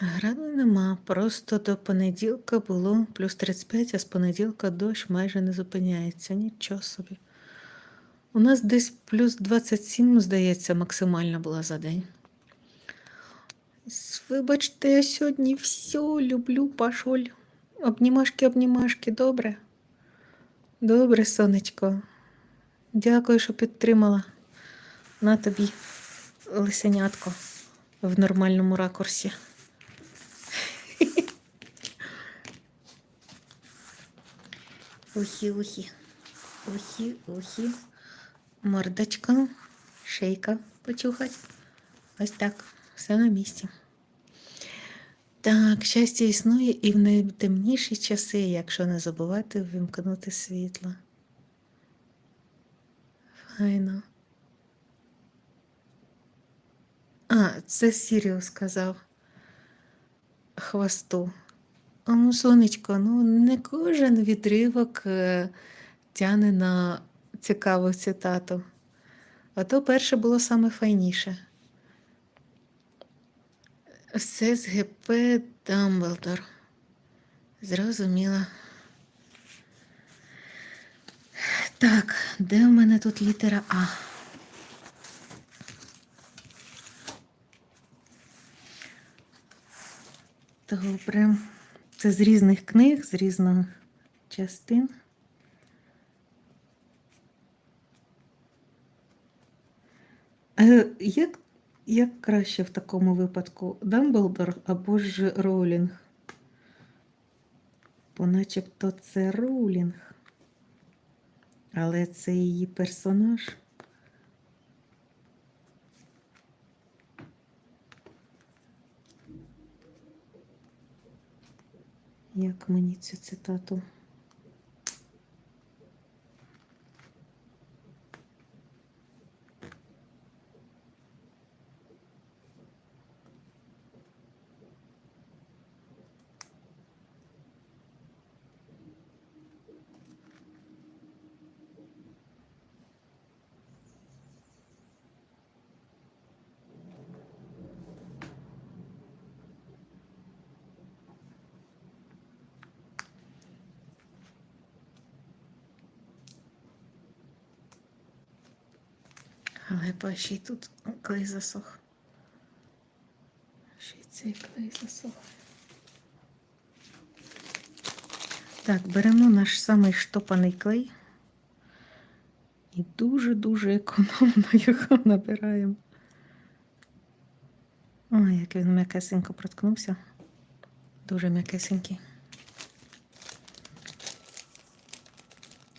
Граду нема. Просто до понеділка було плюс 35, а з понеділка дощ майже не зупиняється. Нічого собі. У нас десь плюс 27, здається, максимальна була за день. Вибачте, я сьогодні все люблю, пашоль. Обнімашки, обнімашки, добре. Добре, сонечко. Дякую, що підтримала. На тобі лисенятко в нормальному ракурсі. Ухі, ухі. Ухі, ухі. Мордочка, шейка почухать. Ось так, все на місці. Так, щастя існує і в найтемніші часи, якщо не забувати вимкнути світло. Файно. А, це Сіріус сказав хвосту. Ну, сонечко, ну не кожен відривок е, тяне на цікаву цитату. А то перше було саме файніше. Все з ГП Дамблдор. Зрозуміла. Так, де в мене тут літера А? Добре. Це з різних книг, з різних частин. Як, як краще в такому випадку? Дамблдор або ж Роулінг? Бо начебто це Роулінг. Але це її персонаж. Як мені цю цитату? Па ще й тут клей засох. Ще й цей клей засох. Так, беремо наш самий штопаний клей. І дуже-дуже економно його набираємо. Ой, як він м'якесенько проткнувся. Дуже м'якесенький.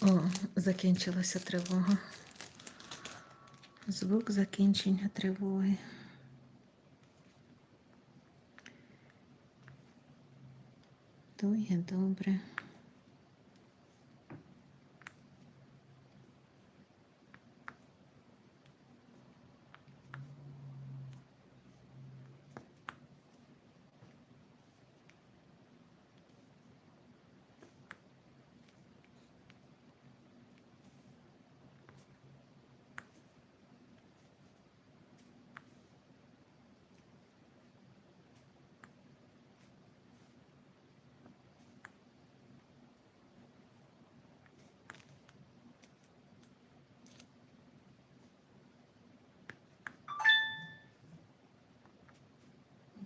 О, закінчилася тривога. Звук закінчення тривоги. То є добре.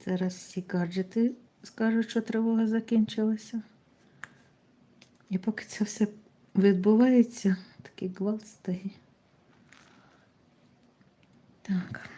Зараз всі гаджети скажуть, що тривога закінчилася. І поки це все відбувається, такий гвалт стає. Так.